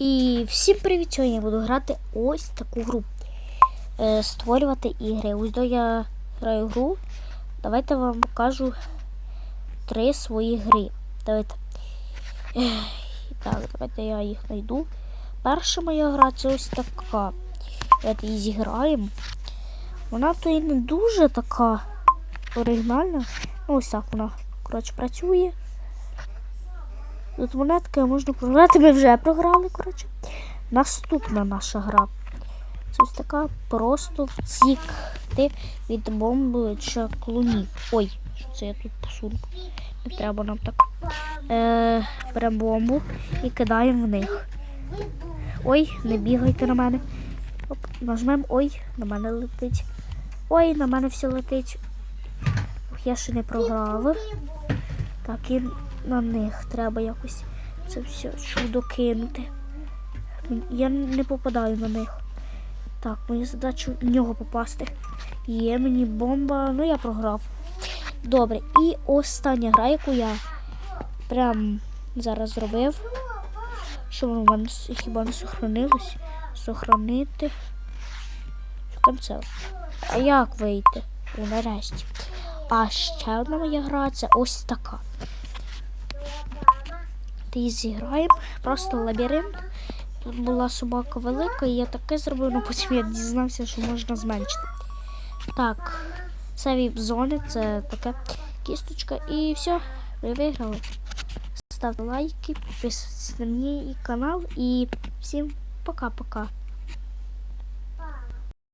І всім привіт! Сьогодні я буду грати ось таку гру. Е, створювати ігри. Ось до я граю гру. Давайте вам покажу три свої гри. Давайте. Ех, Так, давайте я їх знайду. Перша моя гра це ось така. Давайте її зіграємо. Вона то і не дуже така оригінальна. Ну, ось так вона, коротше, працює. Тут монетки можна програти. Ми вже програли, коротше. Наступна наша гра. Це ось така просто втікти від бомби чаклунів. Ой, що це я тут посуну? Не треба нам так. Е, беремо бомбу і кидаємо в них. Ой, не бігайте на мене. Оп, нажмемо. Ой, на мене летить. Ой, на мене все летить. Ох, я ще не програв. Так, і на них треба якось це все чудо кинути. Я не попадаю на них. Так, моя задача в нього попасти. Є мені бомба, ну я програв. Добре, і остання гра, яку я прям зараз зробив. Що воно хіба не сохранилось? Сохранити. Там це? А як вийти? О, нарешті. А ще одна моя гра це ось така. Ти зіграємо. Просто лабіринт. Тут була собака велика, і я таке зробив, але потім я дізнався, що можна зменшити. Так, це віп-зони, це така кісточка. І все, ви виграли. Ставте лайки, підписуйтесь на мій канал і всім пока-пока.